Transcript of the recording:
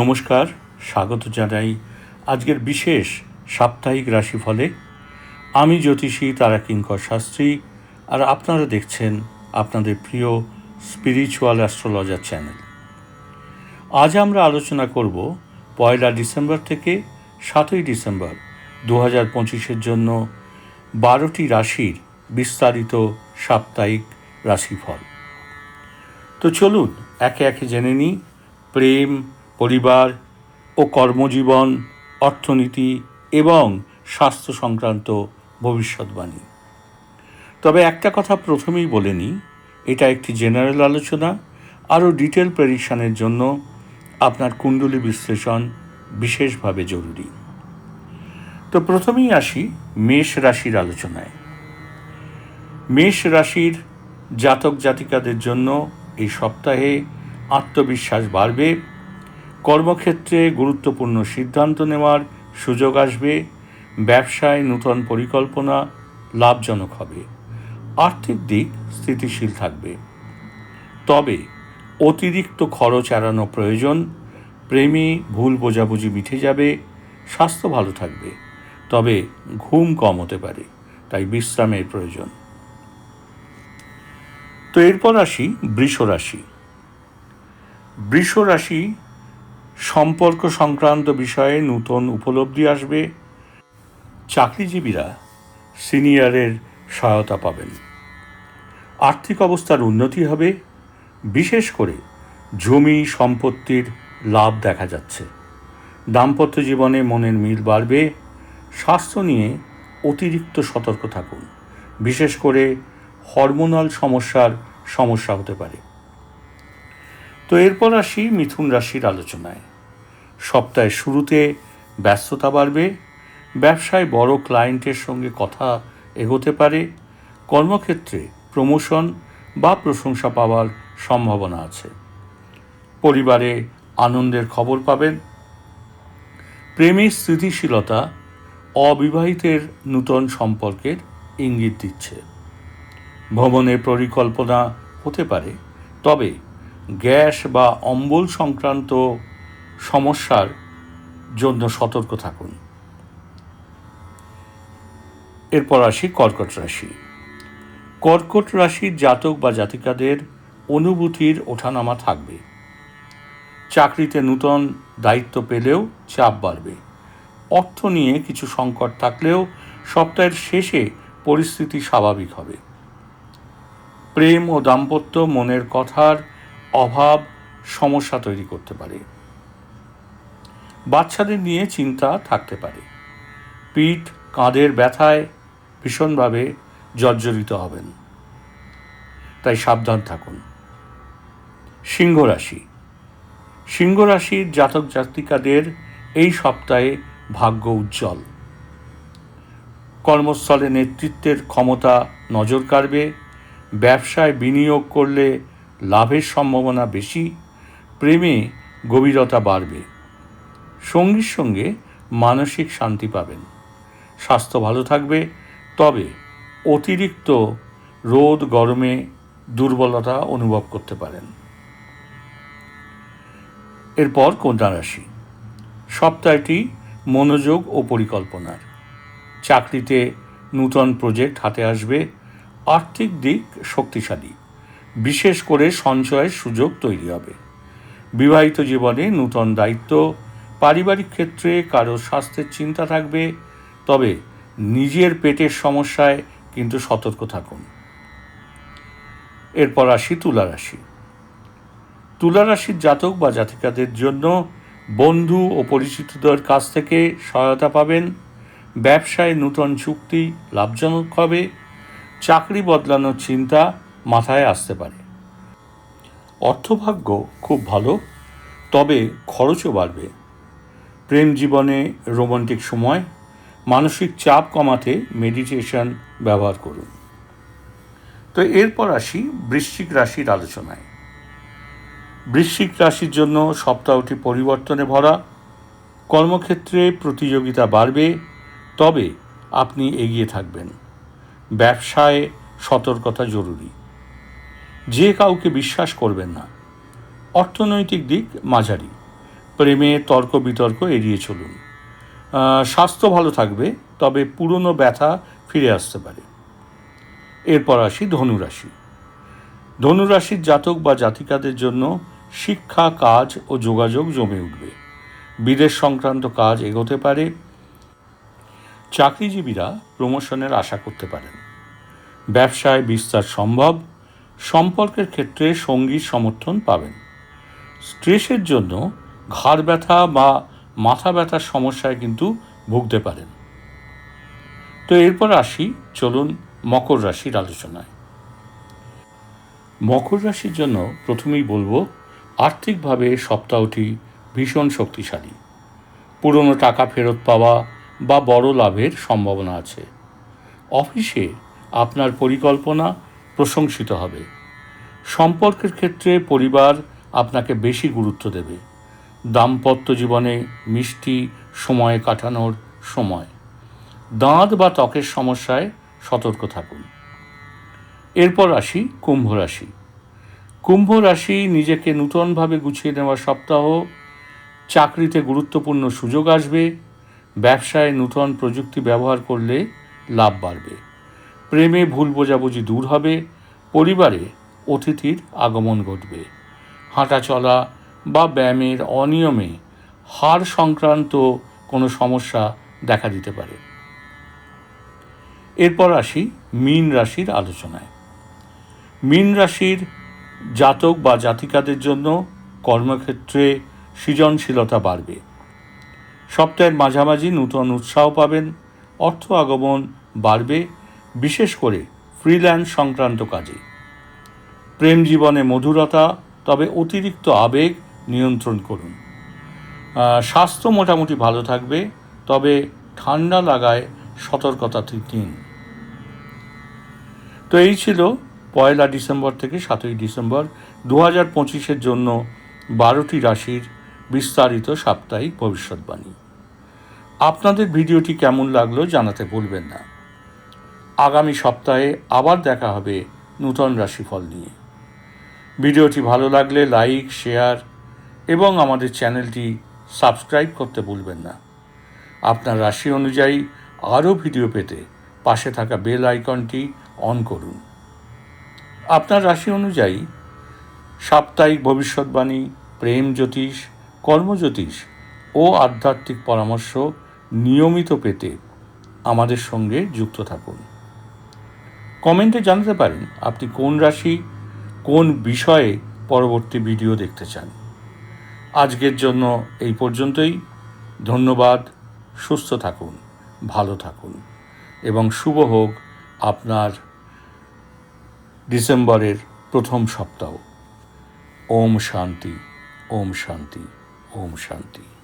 নমস্কার, স্বাগত জানাই আজকের বিশেষ সাপ্তাহিক রাশিফলে। আমি জ্যোতিষী তারা কিঙ্কর শাস্ত্রী আর আপনারা দেখছেন আপনাদের প্রিয় স্পিরিচুয়াল অ্যাস্ট্রোলজার চ্যানেল আজ আমরা আলোচনা করব পয়লা ডিসেম্বর থেকে সাতই ডিসেম্বর দু হাজার পঁচিশের জন্য বারোটি রাশির বিস্তারিত সাপ্তাহিক রাশিফল। তো চলুন একে একে জেনে নিই, প্রেম পরিবার ও কর্মজীবন, অর্থনীতি এবং স্বাস্থ্য সংক্রান্ত ভবিষ্যৎবাণী। তবে একটা কথা প্রথমেই বলে নিই, এটা একটি জেনারেল আলোচনা, আরও ডিটেল প্রেডিকশানের জন্য আপনার কুণ্ডলী বিশ্লেষণ বিশেষভাবে জরুরি। তো প্রথমেই আসি মেষ রাশির আলোচনায়। মেষ রাশির জাতক জাতিকাদের জন্য এই সপ্তাহে আত্মবিশ্বাস বাড়বে কর্মক্ষেত্রে গুরুত্বপূর্ণ সিদ্ধান্ত নেওয়ার সুযোগ আসবে, ব্যবসায় নূতন পরিকল্পনা লাভজনক হবে, আর্থিক দিক স্থিতিশীল থাকবে। তবে অতিরিক্ত খরচ এড়ানো প্রয়োজন, প্রেমে ভুল বোঝাবুঝি মিটে যাবে, স্বাস্থ্য ভালো থাকবে, তবে ঘুম কম হতে পারে, তাই বিশ্রামের প্রয়োজন। তো এরপর আসি বৃষ রাশি বৃষ রাশি সম্পর্ক সংক্রান্ত বিষয়ে নূতন উপলব্ধি আসবে। চাকরিজীবীরা সিনিয়রের সহায়তা পাবেন। আর্থিক অবস্থার উন্নতি হবে, বিশেষ করে জমি সম্পত্তির লাভ দেখা যাচ্ছে। দাম্পত্য জীবনে মনের মিল বাড়বে, স্বাস্থ্য নিয়ে অতিরিক্ত সতর্ক থাকুন। বিশেষ করে হরমোনাল সমস্যার সমস্যা হতে পারে। তো এরপর আসি মিথুন রাশির আলোচনায়। সপ্তাহের শুরুতে ব্যস্ততা বাড়বে, ব্যবসায় বড় ক্লায়েন্টের সঙ্গে কথা এগোতে পারে, কর্মক্ষেত্রে প্রমোশন বা প্রশংসা পাওয়ার সম্ভাবনা আছে। পরিবারে আনন্দের খবর পাবেন। প্রেমের স্থিতিশীলতা অবিবাহিতের নূতন সম্পর্কের ইঙ্গিত দিচ্ছে। ভ্রমণের পরিকল্পনা হতে পারে, তবে গ্যাস বা অম্বল সংক্রান্ত সমস্যার জন্য সতর্ক থাকুন। এরপর আসি কর্কট রাশি। কর্কট রাশির জাতক বা জাতিকাদের অনুভূতির ওঠানামা থাকবে। চাকরিতে নূতন দায়িত্ব পেলেও চাপ বাড়বে। অর্থ নিয়ে কিছু সংকট থাকলেও সপ্তাহের শেষে পরিস্থিতি স্বাভাবিক হবে। প্রেম ও দাম্পত্য মনের কথার অভাব সমস্যা তৈরি করতে পারে। বাচ্চাদের নিয়ে চিন্তা থাকতে পারে। পিঠ কাঁধের ব্যথায় ভীষণভাবে জর্জরিত হবেন। তাই সাবধান থাকুন। সিংহ রাশি। সিংহ রাশির জাতক জাতিকাদের এই সপ্তাহে ভাগ্য উজ্জ্বল। কর্মস্থলে নেতৃত্বের ক্ষমতা নজর কাড়বে। ব্যবসায় বিনিয়োগ করলে লাভের সম্ভাবনা বেশি, প্রেমে গভীরতা বাড়বে। সঙ্গীর সঙ্গে মানসিক শান্তি পাবেন। স্বাস্থ্য ভালো থাকবে, তবে অতিরিক্ত রোদ গরমে দুর্বলতা অনুভব করতে পারেন। এরপর কন্যা রাশি। সপ্তাহটি মনোযোগ ও পরিকল্পনার। চাকরিতে নূতন প্রজেক্ট হাতে আসবে, আর্থিক দিক শক্তিশালী। বিশেষ করে সঞ্চয়ের সুযোগ তৈরি হবে। বিবাহিত জীবনে নূতন দায়িত্ব, পারিবারিক ক্ষেত্রে কারও স্বাস্থ্যের চিন্তা থাকবে, তবে নিজের পেটের সমস্যায় কিন্তু সতর্ক থাকুন। এরপর আসি তুলা রাশি। তুলা রাশির জাতক বা জাতিকাদের জন্য বন্ধু ও পরিচিতদের কাছ থেকে সহায়তা পাবেন। ব্যবসায় নূতন চুক্তি লাভজনক হবে। চাকরি বদলানোর চিন্তা মাথায় আসতে পারে। অর্থভাগ্য খুব ভালো, তবে খরচও বাড়বে। প্রেম জীবনে রোমান্টিক সময়, মানসিক চাপ কমাতে মেডিটেশন ব্যবহার করুন। তো এরপর আসি বৃশ্চিক রাশির আলোচনায়। বৃশ্চিক রাশির জন্য সপ্তাহটি পরিবর্তনে ভরা, কর্মক্ষেত্রে প্রতিযোগিতা বাড়বে, তবে আপনি এগিয়ে থাকবেন। ব্যবসায় সতর্কতা জরুরি। যে কাউকে বিশ্বাস করবেন না। অর্থনৈতিক দিক মাঝারি। প্রেমে তর্ক বিতর্ক এড়িয়ে চলুন। স্বাস্থ্য ভালো থাকবে, তবে পুরনো ব্যথা ফিরে আসতে পারে। এরপর আসি ধনুরাশি। ধনুরাশির জাতক বা জাতিকাদের জন্য শিক্ষা, কাজ ও যোগাযোগ জমে উঠবে। বিদেশ সংক্রান্ত কাজ এগোতে পারে। চাকরিজীবীরা প্রমোশনের আশা করতে পারেন। ব্যবসায় বিস্তার সম্ভব। সম্পর্কের ক্ষেত্রে সঙ্গীর সমর্থন পাবেন। স্ট্রেসের জন্য ঘাড় ব্যথা বা মাথা ব্যথার সমস্যায় কিন্তু ভুগতে পারেন। তো এরপর আসি, চলুন মকর রাশির আলোচনায়। মকর রাশির জন্য প্রথমেই বলব, আর্থিকভাবে সপ্তাহটি ভীষণ শক্তিশালী। পুরনো টাকা ফেরত পাওয়া বা বড় লাভের সম্ভাবনা আছে। অফিসে আপনার পরিকল্পনা প্রশংসিত হবে। সম্পর্কের ক্ষেত্রে পরিবার আপনাকে বেশি গুরুত্ব দেবে। দাম্পত্য জীবনে মিষ্টি সময় কাটানোর সময়। দাঁত বা ত্বকের সমস্যায় সতর্ক থাকুন। এরপর আসি কুম্ভ রাশি। কুম্ভ রাশি নিজেকে নূতনভাবে গুছিয়ে নেওয়ার সপ্তাহ, চাকরিতে গুরুত্বপূর্ণ সুযোগ আসবে, ব্যবসায় নূতন প্রযুক্তি ব্যবহার করলে লাভ বাড়বে। প্রেমে ভুল বোঝাবুঝি দূর হবে, পরিবারে অতিথির আগমন ঘটবে। হাঁটা চলা বা ব্যায়ামের অনিয়মে হাড় সংক্রান্ত কোনো সমস্যা দেখা দিতে পারে। এরপর আসি মীন রাশির আলোচনায়। মীন রাশির জাতক বা জাতিকাদের জন্য কর্মক্ষেত্রে সৃজনশীলতা বাড়বে। সপ্তাহের মাঝামাঝি নূতন উৎসাহ পাবেন, অর্থ আগমন বাড়বে বিশেষ করে ফ্রিল্যান্স সংক্রান্ত কাজে। প্রেম জীবনে মধুরতা, তবে অতিরিক্ত আবেগ নিয়ন্ত্রণ করুন। স্বাস্থ্য মোটামুটি ভালো থাকবে, তবে ঠান্ডা লাগায় সতর্কতা নিন। তো এই ছিল পয়লা ডিসেম্বর থেকে সাতই ডিসেম্বর দু হাজার পঁচিশের জন্য বারোটি রাশির বিস্তারিত সাপ্তাহিক ভবিষ্যৎবাণী। আপনাদের ভিডিওটি কেমন লাগল জানাতে ভুলবেন না। আগামী সপ্তাহে আবার দেখা হবে নূতন রাশিফল নিয়ে। ভিডিওটি ভালো লাগলে লাইক, শেয়ার এবং আমাদের চ্যানেলটি সাবস্ক্রাইব করতে ভুলবেন না। আপনার রাশি অনুযায়ী আরও ভিডিও পেতে পাশে থাকা বেল আইকনটি অন করুন। আপনার রাশি অনুযায়ী সাপ্তাহিক ভবিষ্যৎবাণী, প্রেম জ্যোতিষ, কর্মজ্যোতিষ ও আধ্যাত্মিক পরামর্শ নিয়মিত পেতে আমাদের সঙ্গে যুক্ত থাকুন। কমেন্টে জানাতে পারেন আপনি কোন রাশি, কোন বিষয়ে পরবর্তী ভিডিও দেখতে চান। আজকের জন্য এই পর্যন্তই। ধন্যবাদ। সুস্থ থাকুন, ভালো থাকুন এবং শুভ হোক আপনার ডিসেম্বরের প্রথম সপ্তাহ। ওম শান্তি ওম শান্তি ওম শান্তি।